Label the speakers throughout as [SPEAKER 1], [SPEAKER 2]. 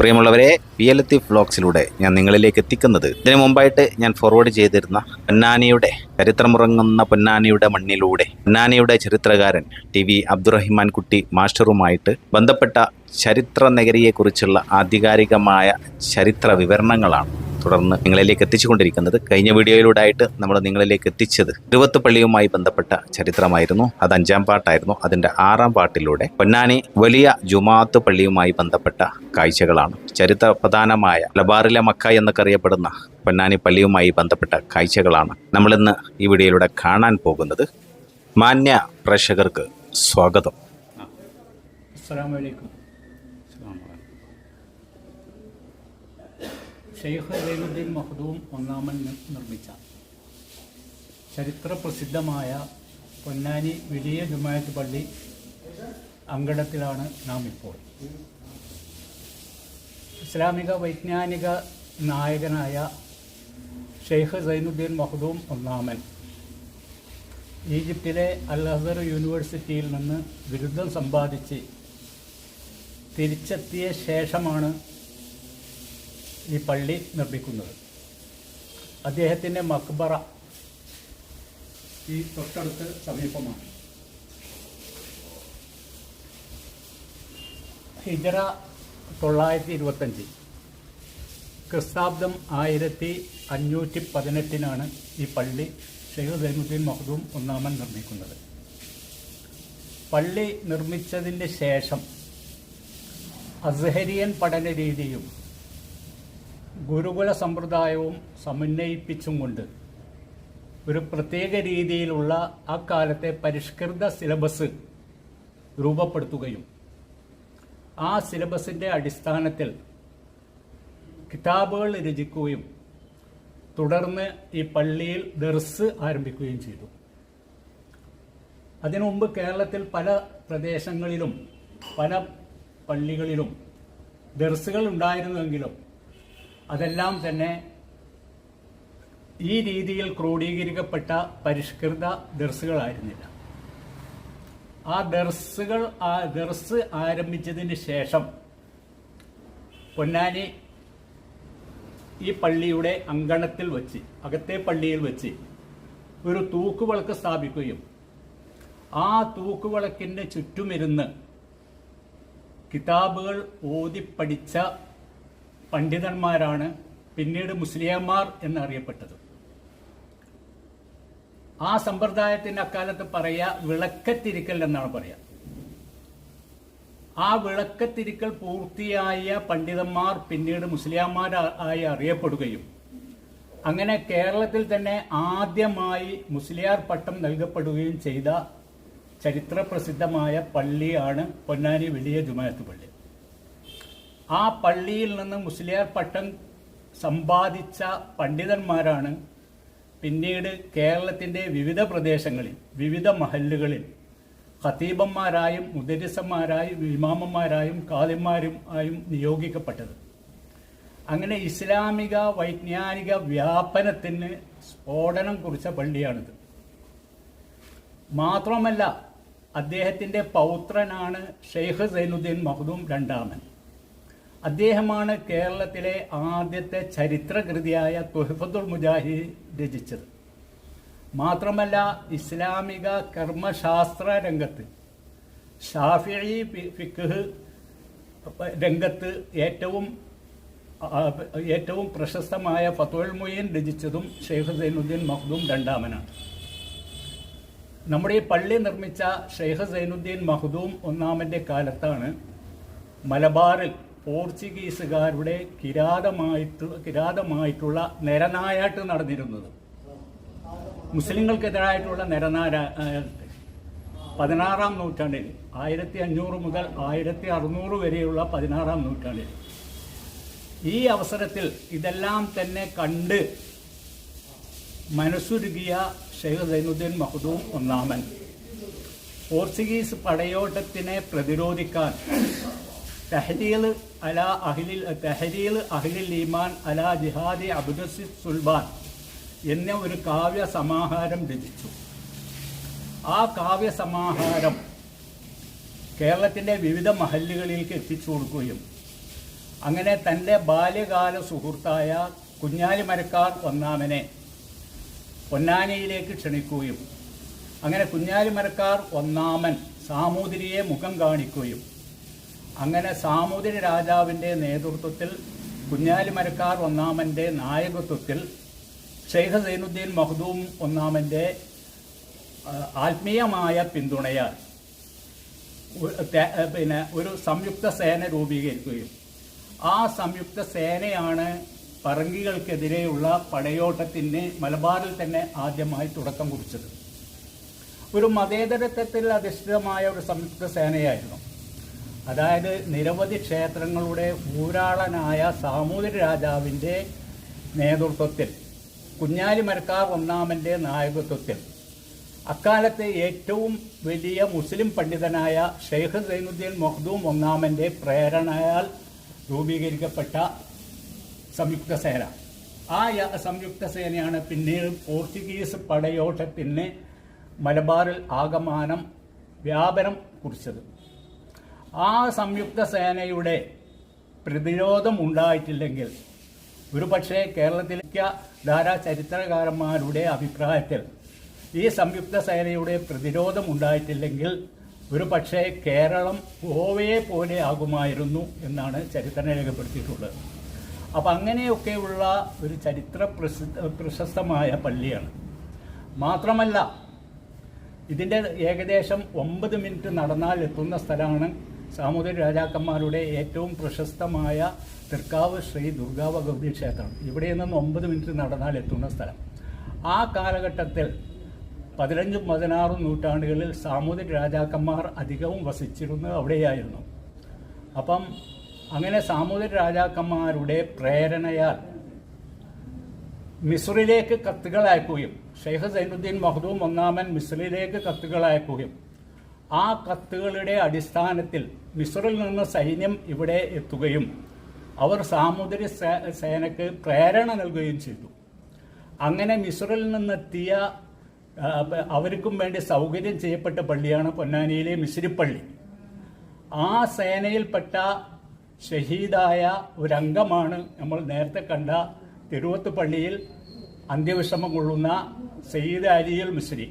[SPEAKER 1] പ്രിയമുള്ളവരെ P L എത്തി വ്ളോഗ്സിലൂടെ ഞാൻ നിങ്ങളിലേക്ക് എത്തിക്കുന്നത്. ഇതിനു മുമ്പായിട്ട് ഞാൻ ഫോർവേഡ് ചെയ്തിരുന്ന പൊന്നാനിയുടെ ചരിത്രമുറങ്ങുന്ന പൊന്നാനിയുടെ മണ്ണിലൂടെ പൊന്നാനിയുടെ ചരിത്രകാരൻ ടി വി അബ്ദുറഹിമാൻ കുട്ടി മാസ്റ്ററുമായിട്ട് ബന്ധപ്പെട്ട ചരിത്ര നഗരിയെക്കുറിച്ചുള്ള ആധികാരികമായ ചരിത്ര വിവരണങ്ങളാണ്. തുടർന്ന് നിങ്ങളിലേക്ക് എത്തിച്ചുകൊണ്ടിരിക്കുന്നത് കഴിഞ്ഞ വീഡിയോയിലൂടെ ആയിട്ട് നമ്മൾ നിങ്ങളിലേക്ക് എത്തിച്ചത് തിരുവത്ത് പള്ളിയുമായി ബന്ധപ്പെട്ട ചരിത്രമായിരുന്നു. അത് അഞ്ചാം പാട്ടായിരുന്നു. അതിന്റെ ആറാം പാട്ടിലൂടെ പൊന്നാനി വലിയ ജുമാത്ത് പള്ളിയുമായി ബന്ധപ്പെട്ട കാഴ്ചകളാണ്. ചരിത്ര പ്രധാനമായ ലബാറിലെ മക്ക എന്നൊക്കെ അറിയപ്പെടുന്ന പൊന്നാനി പള്ളിയുമായി ബന്ധപ്പെട്ട കാഴ്ചകളാണ് നമ്മളിന്ന് ഈ വീഡിയോയിലൂടെ കാണാൻ പോകുന്നത്. മാന്യ പ്രേക്ഷകർക്ക് സ്വാഗതം.
[SPEAKER 2] അസ്സാം വലൈക്കും ഷെയ്ഖ് സൈനുദ്ദീൻ മഹദൂം ഒന്നാമൻ നിർമ്മിച്ച ചരിത്ര പ്രസിദ്ധമായ പൊന്നാനി വലിയ ജുമായത്ത് പള്ളി അങ്കണത്തിലാണ് നാം ഇപ്പോൾ ഇസ്ലാമിക വൈജ്ഞാനിക നായകനായ ഷെയ്ഖ് സൈനുദ്ദീൻ മഹദൂം ഒന്നാമൻ ഈജിപ്തിലെ അൽ അസർ യൂണിവേഴ്സിറ്റിയിൽ നിന്ന് ബിരുദം സമ്പാദിച്ച് തിരിച്ചെത്തിയ ശേഷമാണ് ഈ പള്ളി നിർമ്മിക്കുന്നത്. അദ്ദേഹത്തിന്റെ മക്ബറ ഈ തൊട്ടടുത്ത് സമീപമാണ്. ഹിജറ തൊള്ളായിരത്തി ഇരുപത്തഞ്ച് ക്രിസ്താബ്ദം ആയിരത്തി അഞ്ഞൂറ്റി പതിനെട്ടിനാണ് ഈ പള്ളി ഷെയ്ഖ് സൈനുദ്ദീൻ മഹദൂം ഒന്നാമൻ നിർമ്മിക്കുന്നത്. പള്ളി നിർമ്മിച്ചതിന്റെ ശേഷം അസ്ഹരിയൻ പഠന രീതിയും ഗുരുകുല സമ്പ്രദായവും സമന്വയിപ്പിച്ചും കൊണ്ട് ഒരു പ്രത്യേക രീതിയിലുള്ള ആ കാലത്തെ പരിഷ്കൃത സിലബസ് രൂപപ്പെടുത്തുകയും ആ സിലബസിന്റെ അടിസ്ഥാനത്തിൽ കിതാബുകൾ രചിക്കുകയും തുടർന്ന് ഈ പള്ളിയിൽ ദർസ് ആരംഭിക്കുകയും ചെയ്തു. അതിനു മുമ്പ് കേരളത്തിൽ പല പ്രദേശങ്ങളിലും പല പള്ളികളിലും ദർസുകൾ ഉണ്ടായിരുന്നുവെങ്കിലും അതെല്ലാം തന്നെ ഈ രീതിയിൽ ക്രോഡീകരിക്കപ്പെട്ട പരിഷ്കൃത ദർസുകളായിരുന്നില്ല. ആ ദർസുകൾ ആ ദർസ് ആരംഭിച്ചതിന് ശേഷം പൊന്നാനി ഈ പള്ളിയുടെ അങ്കണത്തിൽ വച്ച് അകത്തെ പള്ളിയിൽ വച്ച് ഒരു തൂക്കുവിളക്ക് സ്ഥാപിക്കുകയും ആ തൂക്കുവിളക്കിന്റെ ചുറ്റുമിരുന്ന് കിതാബുകൾ ഓതിപ്പടിച്ച പണ്ഡിതന്മാരാണ് പിന്നീട് മുസ്ലിയന്മാർ എന്നറിയപ്പെട്ടത്. ആ സമ്പ്രദായത്തിന് അക്കാലത്ത് പറയുക വിളക്കത്തിരിക്കൽ എന്നാണ് പറയുക. ആ വിളക്കത്തിരിക്കൽ പൂർത്തിയായ പണ്ഡിതന്മാർ പിന്നീട് മുസ്ലിയാന്മാരായി അറിയപ്പെടുകയും അങ്ങനെ കേരളത്തിൽ തന്നെ ആദ്യമായി മുസ്ലിയാർ പട്ടം നൽകപ്പെടുകയും ചെയ്ത ചരിത്ര പ്രസിദ്ധമായ പള്ളിയാണ് പൊന്നാനി വലിയ ജുമായത്ത് പള്ളി. ആ പള്ളിയിൽ നിന്ന് മുസ്ലിയാർ പട്ടം സമ്പാദിച്ച പണ്ഡിതന്മാരാണ് പിന്നീട് കേരളത്തിന്റെ വിവിധ പ്രദേശങ്ങളിൽ വിവിധ മഹല്ലുകളിൽ. ഖത്തീബന്മാരായും മുദരിസന്മാരായും ഇമാമന്മാരായും കാലിന്മാരും ആയും നിയോഗിക്കപ്പെട്ടത്. അങ്ങനെ ഇസ്ലാമിക വൈജ്ഞാനിക വ്യാപനത്തിന് സ്ഫോടനം കുറിച്ച പള്ളിയാണിത്. മാത്രമല്ല അദ്ദേഹത്തിന്റെ പൗത്രനാണ് ഷെയ്ഖ് സൈനുദ്ദീൻ മഹദൂം രണ്ടാമൻ. അദ്ദേഹമാണ് കേരളത്തിലെ ആദ്യത്തെ ചരിത്രകൃതിയായ തുഹഫത്തുൽ മുജാഹിദ് രചിച്ചത്. മാത്രമല്ല ഇസ്ലാമിക കർമ്മശാസ്ത്ര രംഗത്ത് ഷാഫി ഫിഖ് രംഗത്ത് ഏറ്റവും ഏറ്റവും പ്രശസ്തമായ ഫത്തുൽ മൊയ്യൻ രചിച്ചതും ഷെയ്ഖ് സൈനുദ്ദീൻ മഹ്ദൂം രണ്ടാമനാണ്. നമ്മുടെ ഈ പള്ളി നിർമ്മിച്ച ഷെയ്ഖ് സൈനുദ്ദീൻ മഹ്ദൂം ഒന്നാമന്റെ കാലത്താണ് മലബാറിൽ പോർച്ചുഗീസുകാരുടെ കിരാതമായിട്ട് കിരാതമായിട്ടുള്ള നിരനായാട്ട് നടന്നിരുന്നത്. മുസ്ലിങ്ങൾക്കെതിരായിട്ടുള്ള നിരനാര പതിനാറാം നൂറ്റാണ്ടിൽ ആയിരത്തി അഞ്ഞൂറ് മുതൽ ആയിരത്തി അറുന്നൂറ് വരെയുള്ള പതിനാറാം നൂറ്റാണ്ടിൽ. ഈ അവസരത്തിൽ ഇതെല്ലാം തന്നെ കണ്ട് മനസ്സുരുകിയ ഷെയ്ഖ് സൈനുദ്ദീൻ മഹദൂം ഒന്നാമൻ. പോർച്ചുഗീസ് പടയോട്ടത്തിനെ പ്രതിരോധിക്കാൻ തഹരീൽ അല അഹിലിൽ തഹരീൽ അഹിലിൽ ഈമാൻ അല ജിഹാദി അബ്ദുസിദ് സുൽബാൻ എന്ന ഒരു കാവ്യ സമാഹാരം രചിച്ചു. ആ കാവ്യ സമാഹാരം കേരളത്തിന്റെ വിവിധ മഹല്ലുകളിലേക്ക് എത്തിച്ചു കൊടുക്കുകയും അങ്ങനെ തന്റെ ബാല്യകാല സുഹൃത്തായ കുഞ്ഞാലി മരക്കാർ ഒന്നാമനെ പൊന്നാനിയിലേക്ക് ക്ഷണിക്കുകയും അങ്ങനെ കുഞ്ഞാലി മരക്കാർ ഒന്നാമൻ സാമൂതിരിയെ മുഖം കാണിക്കുകയും അങ്ങനെ സാമൂതിരി രാജാവിന്റെ നേതൃത്വത്തിൽ കുഞ്ഞാലിമരക്കാർ ഒന്നാമന്റെ നായകത്വത്തിൽ ഷെയ്ഖ് സൈനുദ്ദീൻ മഹ്ദൂം ഒന്നാമന്റെ ആത്മീയമായ പിന്തുണയാൽ പിന്നെ ഒരു സംയുക്ത സേന രൂപീകരിക്കുകയും ആ സംയുക്ത സേനയാണ് പറങ്കികൾക്കെതിരെയുള്ള പടയോട്ടത്തിന് മലബാറിൽ തന്നെ ആദ്യമായി തുടക്കം കുറിച്ചത്. ഒരു മതേതരത്വത്തിൽ അധിഷ്ഠിതമായ ഒരു സംയുക്ത സേനയായിരുന്നു. അതായത് നിരവധി ക്ഷേത്രങ്ങളുടെ ഊരാളനായ സാമൂതിരി രാജാവിന്റെ നേതൃത്വത്തിൽ കുഞ്ഞാലി മരക്കാർ ഒന്നാമന്റെ നായകത്വത്തിൽ. അക്കാലത്തെ ഏറ്റവും വലിയ മുസ്ലിം പണ്ഡിതനായ ഷെയ്ഖ് സൈനുദ്ദീൻ മൊഹ്ദൂം ഒന്നാമന്റെ പ്രേരണയാൽ രൂപീകരിക്കപ്പെട്ട സംയുക്ത സേന. ആ സംയുക്ത സേനയാണ് പിന്നീട് പോർച്ചുഗീസ് പടയോട്ടത്തിന് മലബാറിൽ ആകമാനം വ്യാപനം കുറിച്ചത്. ആ സംയുക്ത സേനയുടെ പ്രതിരോധം ഉണ്ടായിട്ടില്ലെങ്കിൽ ഒരുപക്ഷെ കേരളത്തിലേക്ക് ധാരാ ചരിത്രകാരന്മാരുടെ അഭിപ്രായത്തിൽ ഈ സംയുക്ത സേനയുടെ പ്രതിരോധം ഉണ്ടായിട്ടില്ലെങ്കിൽ ഒരു പക്ഷേ കേരളം ഗോവയെ പോലെ ആകുമായിരുന്നു എന്നാണ് ചരിത്രം രേഖപ്പെടുത്തിയിട്ടുള്ളത്. അപ്പം അങ്ങനെയൊക്കെയുള്ള ഒരു ചരിത്ര പ്രശസ്തമായ പള്ളിയാണ്. മാത്രമല്ല ഇതിന്റെ ഏകദേശം ഒമ്പത് മിനിറ്റ് നടന്നാൽ എത്തുന്ന സ്ഥലമാണ് സാമൂതിരി രാജാക്കന്മാരുടെ ഏറ്റവും പ്രശസ്തമായ തൃക്കാവ് ശ്രീ ദുർഗാഭഗവതി ക്ഷേത്രം. ഇവിടെ നിന്ന് ഒമ്പത് മിനിറ്റ് നടന്നാൽ എത്തുന്ന സ്ഥലം. ആ കാലഘട്ടത്തിൽ പതിനഞ്ചും പതിനാറും നൂറ്റാണ്ടുകളിൽ സാമൂതിരി രാജാക്കന്മാർ അധികവും വസിച്ചിരുന്നത് അവിടെയായിരുന്നു. അപ്പം അങ്ങനെ സാമൂതിരി രാജാക്കന്മാരുടെ പ്രേരണയാൽ മിസ്രിലേക്ക് കത്തുകൾ അയക്കുകയും ഷെയ്ഖ് സൈനുദ്ദീൻ മഹദൂം ഒന്നാമൻ മിസ്രിലേക്ക് കത്തുകൾ അയക്കുകയും ആ കത്തുകളുടെ അടിസ്ഥാനത്തിൽ മിസ്രിൽ നിന്ന് സൈന്യം ഇവിടെ എത്തുകയും അവർ സാമൂതിരി സേ- സേനയ്ക്ക് പ്രേരണ നൽകുകയും ചെയ്തു. അങ്ങനെ മിസ്രിൽ നിന്നെത്തിയ അവർക്കും വേണ്ടി സൗകര്യം ചെയ്യപ്പെട്ട പള്ളിയാണ് പൊന്നാനിയിലെ മിശ്രിപ്പള്ളി ആ സേനയിൽപ്പെട്ട ഷഹീദായ ഒരംഗമാണ് നമ്മൾ നേരത്തെ കണ്ട തിരുവത്ത് പള്ളിയിൽ അന്ത്യവിഷമം കൊള്ളുന്ന സയ്യിദ് അലിയൽ മിസ്രി.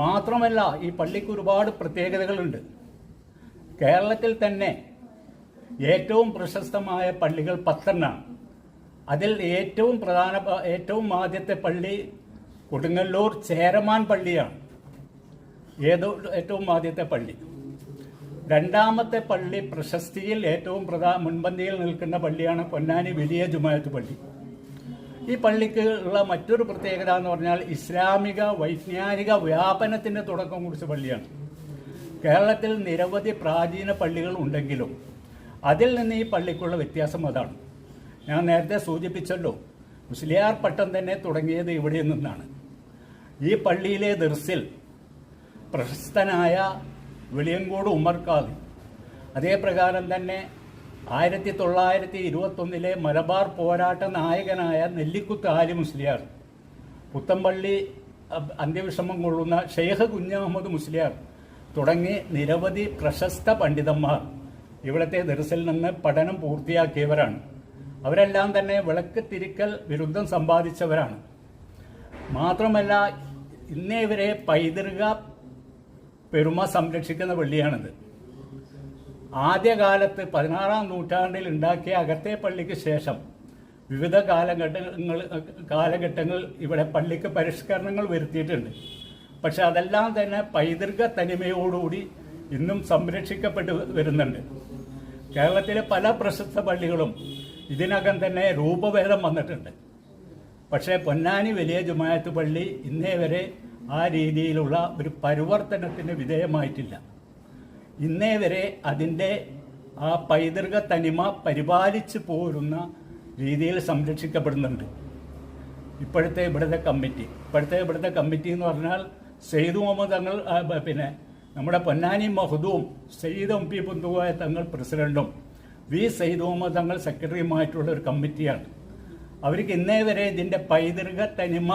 [SPEAKER 2] മാത്രമല്ല ഈ പള്ളിക്ക് ഒരുപാട് പ്രത്യേകതകളുണ്ട്. കേരളത്തിൽ തന്നെ ഏറ്റവും പ്രശസ്തമായ പള്ളികൾ പത്തെണ്ണാണ് അതിൽ ഏറ്റവും പ്രധാന ഏറ്റവും ആദ്യത്തെ പള്ളി കൊടുങ്ങല്ലൂർ ചേരമാൻ പള്ളിയാണ്. ഏതോ ഏറ്റവും ആദ്യത്തെ പള്ളി. രണ്ടാമത്തെ പള്ളി പ്രശസ്തിയിൽ ഏറ്റവും പ്രധാന മുൻപന്തിയിൽ നിൽക്കുന്ന പള്ളിയാണ് പൊന്നാനി വലിയ ജുമായത്ത് പള്ളി. ഈ പള്ളിക്ക് ഉള്ള മറ്റൊരു പ്രത്യേകത എന്ന് പറഞ്ഞാൽ ഇസ്ലാമിക വൈജ്ഞാനിക വ്യാപനത്തിന്റെ തുടക്കം കുറിച്ച പള്ളിയാണ്. കേരളത്തിൽ നിരവധി പ്രാചീന പള്ളികൾ ഉണ്ടെങ്കിലും അതിൽ നിന്ന് ഈ പള്ളിക്കുള്ള വ്യത്യാസം അതാണ്. ഞാൻ നേരത്തെ സൂചിപ്പിച്ചല്ലോ മുസ്ലിയാർ പട്ടം തന്നെ തുടങ്ങിയത് ഇവിടെ നിന്നാണ്. ഈ പള്ളിയിലെ ദർസിൽ പ്രശസ്തനായ വെളിയങ്കോട് ഉമർ ഖാദി അതേ പ്രകാരം തന്നെ ആയിരത്തി തൊള്ളായിരത്തി ഇരുപത്തൊന്നിലെ മലബാർ പോരാട്ട നായകനായ നെല്ലിക്കുത്ത് ആലി മുസ്ലിയാർ പുത്തമ്പള്ളി അന്ത്യവിഷമം കൊള്ളുന്ന ഷെയ്ഖ് കുഞ്ഞഹമ്മദ് മുസ്ലിയാർ തുടങ്ങി നിരവധി പ്രശസ്ത പണ്ഡിതന്മാർ ഇവിടുത്തെ ദർസിൽ നിന്ന് പഠനം പൂർത്തിയാക്കിയവരാണ്. അവരെല്ലാം തന്നെ വിളക്ക് തിരിക്കൽ വിരുദ്ധം സമ്പാദിച്ചവരാണ്. മാത്രമല്ല ഇന്നേ ഇവരെ പൈതൃക പെരുമ സംരക്ഷിക്കുന്ന പള്ളിയാണിത്. ആദ്യകാലത്ത് പതിനാറാം നൂറ്റാണ്ടിൽ ഉണ്ടാക്കിയ അകത്തെ പള്ളിക്ക് ശേഷം വിവിധ കാലഘട്ടങ്ങൾ കാലഘട്ടങ്ങൾ ഇവിടെ പള്ളിക്ക് പരിഷ്കരണങ്ങൾ വരുത്തിയിട്ടുണ്ട്. പക്ഷെ അതെല്ലാം തന്നെ പൈതൃക തനിമയോടുകൂടി ഇന്നും സംരക്ഷിക്കപ്പെട്ട് വരുന്നുണ്ട്. കേരളത്തിലെ പല പ്രശസ്ത പള്ളികളും ഇതിനകം തന്നെ രൂപഭേദം വന്നിട്ടുണ്ട്. പക്ഷേ പൊന്നാനി വലിയ ജുമായത്ത് പള്ളി ഇന്നേ വരെ ആ രീതിയിലുള്ള ഒരു പരിവർത്തനത്തിന് വിധേയമായിട്ടില്ല. ഇന്നേ വരെ അതിന്റെ ആ പൈതൃക തനിമ പരിപാലിച്ചു പോരുന്ന രീതിയിൽ സംരക്ഷിക്കപ്പെടുന്നുണ്ട്. ഇപ്പോഴത്തെ ഇവിടുത്തെ കമ്മിറ്റി. ഇപ്പോഴത്തെ ഇവിടുത്തെ കമ്മിറ്റി എന്ന് പറഞ്ഞാൽ സെയ്ദ് മുഹമ്മദ് തങ്ങൾ പിന്നെ നമ്മുടെ പൊന്നാനി മഹദൂം സെയ്ദ് എം പി പുന്തുവായ തങ്ങൾ പ്രസിഡന്റും വി സെയ്ദ് മുഹമ്മദ് തങ്ങൾ സെക്രട്ടറിയുമായിട്ടുള്ള ഒരു കമ്മിറ്റിയാണ്. അവർക്ക് ഇന്നേ വരെ ഇതിന്റെ പൈതൃക തനിമ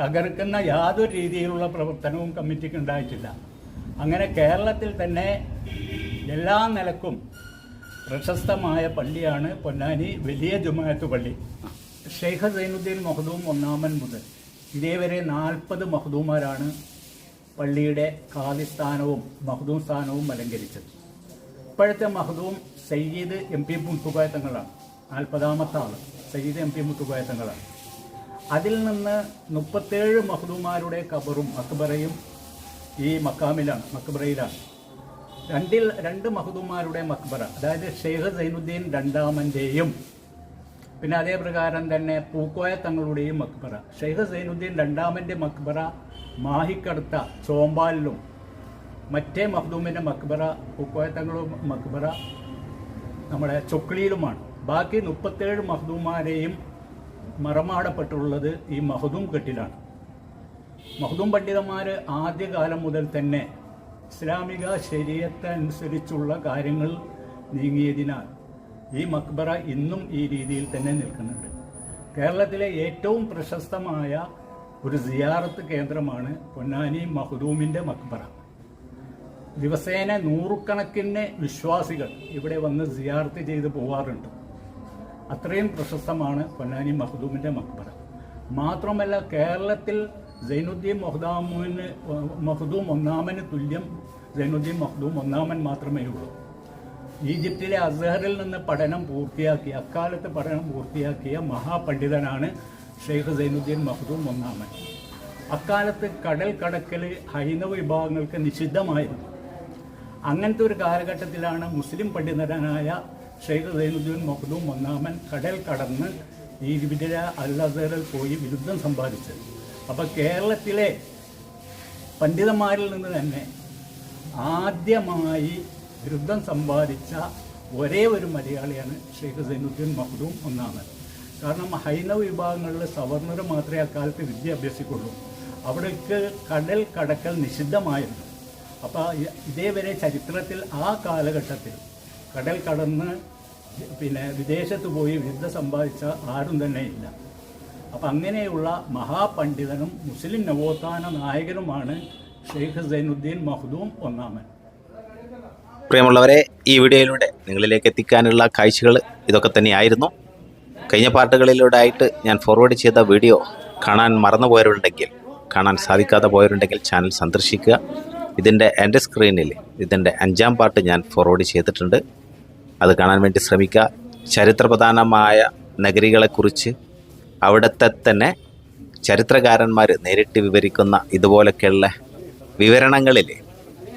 [SPEAKER 2] തകർക്കുന്ന യാതൊരു രീതിയിലുള്ള പ്രവർത്തനവും കമ്മിറ്റിക്ക് ഉണ്ടായിട്ടില്ല. അങ്ങനെ കേരളത്തിൽ തന്നെ എല്ലാ നിലക്കും പ്രശസ്തമായ പള്ളിയാണ് പൊന്നാനി വലിയ ജുമാഅത്ത് പള്ളി. ഷെയ്ഖ് സൈനുദ്ദീൻ മഹദൂം ഒന്നാമൻ മുതൽ ഇതേവരെ നാൽപ്പത് മഹദൂമാരാണ് പള്ളിയുടെ കാലിസ്ഥാനവും മഹദൂം സ്ഥാനവും അലങ്കരിച്ചത്. ഇപ്പോഴത്തെ മഹദൂം സയ്യിദ് എം പി മുത്തുകോയ തങ്ങളാണ് നാൽപ്പതാമത്തെ ആൾ സയ്യിദ് എം പി മുത്തുകോയ തങ്ങളാണ് അതിൽ നിന്ന് മുപ്പത്തേഴ് മഹദൂമാരുടെ കബറും മക്ബറയും ഈ മക്കാമിലാണ് മക്ബറയിലാണ്. രണ്ടിൽ രണ്ട് മഹദൂമാരുടെ മക്ബറ. അതായത് ഷെയ്ഖ് സൈനുദ്ദീൻ രണ്ടാമന്റെയും പിന്നെ അതേ പ്രകാരം തന്നെ പൂക്കോയ തങ്ങളുടെയും മക്ബറ. ഷെയ്ഖ് സൈനുദ്ദീൻ രണ്ടാമന്റെ മക്ബറ മാഹിക്കടുത്ത ചോമ്പാലിലും മറ്റേ മഹദൂമിന്റെ മക്ബറ പൂക്കോയ തങ്ങളും മക്ബറ നമ്മുടെ ചൊക്ലിയിലുമാണ്. ബാക്കി മുപ്പത്തേഴ് മഹ്ദൂമാരെയും മറമാടപ്പെട്ടുള്ളത് ഈ മഹദൂം കെട്ടിലാണ്. മഹദൂം പണ്ഡിതന്മാർ ആദ്യകാലം മുതൽ തന്നെ ഇസ്ലാമിക ശരീരത്തെ അനുസരിച്ചുള്ള കാര്യങ്ങൾ നീങ്ങിയതിനാൽ ഈ മക്ബറ ഇന്നും ഈ രീതിയിൽ തന്നെ നിൽക്കുന്നുണ്ട്. കേരളത്തിലെ ഏറ്റവും പ്രശസ്തമായ ഒരു സിയാറത്ത് കേന്ദ്രമാണ് പൊന്നാനി മഹദൂമിന്റെ മക്ബറ. ദിവസേന നൂറുകണക്കിന് വിശ്വാസികൾ ഇവിടെ വന്ന് സിയാർത്ത് ചെയ്ത് പോവാറുണ്ട്. അത്രയും പ്രശസ്തമാണ് പൊന്നാനി മഹദൂമിന്റെ മക്ബറ. മാത്രമല്ല കേരളത്തിൽ സൈനുദ്ദീൻ മൊഹ്ദാമുവിന് മഹ്ദൂം ഒന്നാമന് തുല്യം സൈനുദ്ദീൻ മഹ്ദൂം ഒന്നാമൻ മാത്രമേ ഉള്ളൂ. ഈജിപ്തിലെ അസഹറിൽ നിന്ന് പഠനം പൂർത്തിയാക്കിയ അക്കാലത്ത് പഠനം പൂർത്തിയാക്കിയ മഹാപണ്ഡിതനാണ് ഷെയ്ഖ് സൈനുദ്ദീൻ മഹ്ദൂം ഒന്നാമൻ. അക്കാലത്ത് കടൽ കടക്കൽ ഹൈന്ദവ വിഭാഗങ്ങൾക്ക് നിഷിദ്ധമായിരുന്നു. അങ്ങനത്തെ ഒരു കാലഘട്ടത്തിലാണ് മുസ്ലിം പണ്ഡിതനായ ഷെയ്ഖ് സൈനുദ്ദീൻ മഹ്ദൂം ഒന്നാമൻ കടൽ കടന്ന് ഈജിപ്തിലെ അൽ അസഹറിൽ പോയി ബിരുദം സമ്പാദിച്ചത്. അപ്പോൾ കേരളത്തിലെ പണ്ഡിതന്മാരിൽ നിന്ന് തന്നെ ആദ്യമായി ബിരുദം സമ്പാദിച്ച ഒരേ ഒരു മലയാളിയാണ് ഷെയ്ഖ് സൈനുദ്ദീൻ മഖ്ദൂം ഒന്നാണ് കാരണം ഹൈന്ദവ വിഭാഗങ്ങളിൽ സവർണർ മാത്രമേ അക്കാലത്ത് വിദ്യ അഭ്യസിക്കുള്ളൂ. അവിടേക്ക് കടൽ കടക്കൽ നിഷിദ്ധമായിരുന്നു. അപ്പോൾ ഇതേവരെ ചരിത്രത്തിൽ ആ കാലഘട്ടത്തിൽ കടൽ കടന്ന് പിന്നെ വിദേശത്ത് പോയി വിദ്യ സമ്പാദിച്ച ആരും തന്നെ ഇല്ല. അപ്പം അങ്ങനെയുള്ള മഹാപണ്ഡിതനും മുസ്ലിം നവോത്ഥാന നായകനുമാണ് ഷെയ്ഖ് സൈനുദ്ദീൻ മഹ്ദൂം ഒന്നാമൻ.
[SPEAKER 1] പ്രിയമുള്ളവരെ ഈ വീഡിയോയിലൂടെ നിങ്ങളിലേക്ക് എത്തിക്കാനുള്ള കാഴ്ചകൾ ഇതൊക്കെ തന്നെയായിരുന്നു. കഴിഞ്ഞ പാട്ടുകളിലൂടെ ആയിട്ട് ഞാൻ ഫോർവേഡ് ചെയ്ത വീഡിയോ കാണാൻ മറന്നു പോയവരുണ്ടെങ്കിൽ കാണാൻ സാധിക്കാതെ പോയവരുണ്ടെങ്കിൽ ചാനൽ സന്ദർശിക്കുക. ഇതിന്റെ എന്റെ സ്ക്രീനിൽ ഇതിന്റെ അഞ്ചാം പാട്ട് ഞാൻ ഫോർവേഡ് ചെയ്തിട്ടുണ്ട്. അത് കാണാൻ വേണ്ടി ശ്രമിക്കുക. ചരിത്രപ്രധാനമായ നഗരികളെക്കുറിച്ച് അവിടുത്തെ തന്നെ ചരിത്രകാരന്മാർ നേരിട്ട് വിവരിക്കുന്ന ഇതുപോലൊക്കെയുള്ള വിവരണങ്ങളിൽ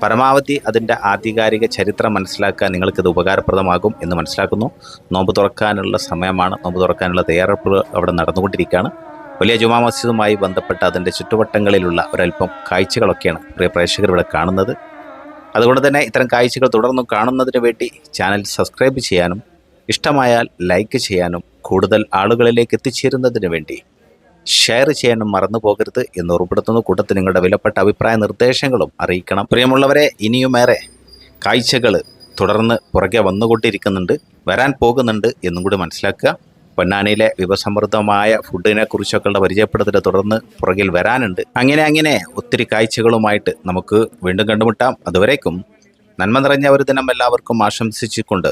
[SPEAKER 1] പരമാവധി അതിന്റെ ആധികാരിക ചരിത്രം മനസ്സിലാക്കാൻ നിങ്ങൾക്കിത് ഉപകാരപ്രദമാകും എന്ന് മനസ്സിലാക്കുന്നു. നോമ്പ് തുറക്കാനുള്ള സമയമാണ്. നോമ്പ് തുറക്കാനുള്ള തയ്യാറെടുപ്പുകൾ അവിടെ നടന്നുകൊണ്ടിരിക്കുകയാണ്. വലിയ ജുമാ മസ്ജിദുമായി ബന്ധപ്പെട്ട അതിന്റെ ചുറ്റുവട്ടങ്ങളിലുള്ള ഒരല്പം കാഴ്ചകളൊക്കെയാണ് പ്രിയ പ്രേക്ഷകർ ഇവിടെ കാണുന്നത്. അതുകൊണ്ട് തന്നെ ഇത്തരം കാഴ്ചകൾ തുടർന്നും കാണുന്നതിന് വേണ്ടി ചാനൽ സബ്സ്ക്രൈബ് ചെയ്യാനും ഇഷ്ടമായാൽ ലൈക്ക് ചെയ്യാനും കൂടുതൽ ആളുകളിലേക്ക് എത്തിച്ചേരുന്നതിന് വേണ്ടി ഷെയർ ചെയ്യാനും മറന്നു പോകരുത് എന്ന് ഉറപ്പെടുത്തുന്ന കൂട്ടത്തിൽ നിങ്ങളുടെ വിലപ്പെട്ട അഭിപ്രായ നിർദ്ദേശങ്ങളും അറിയിക്കണം. പ്രിയമുള്ളവരെ ഇനിയുമേറെ കാഴ്ചകൾ തുടർന്ന് പുറകെ വന്നുകൊണ്ടിരിക്കുന്നുണ്ട് വരാൻ പോകുന്നുണ്ട് എന്നും കൂടി മനസ്സിലാക്കുക. പൊന്നാനിയിലെ വിഭസമൃദ്ധമായ ഫുഡിനെ കുറിച്ചൊക്കെയുള്ള പരിചയപ്പെടുത്തൽ തുടർന്ന് പുറകിൽ വരാനുണ്ട്. അങ്ങനെ അങ്ങനെ ഒത്തിരി കാഴ്ചകളുമായിട്ട് നമുക്ക് വീണ്ടും കണ്ടുമുട്ടാം. അതുവരേക്കും നന്മ നിറഞ്ഞ ഒരു ദിനം എല്ലാവർക്കും ആശംസിച്ചുകൊണ്ട്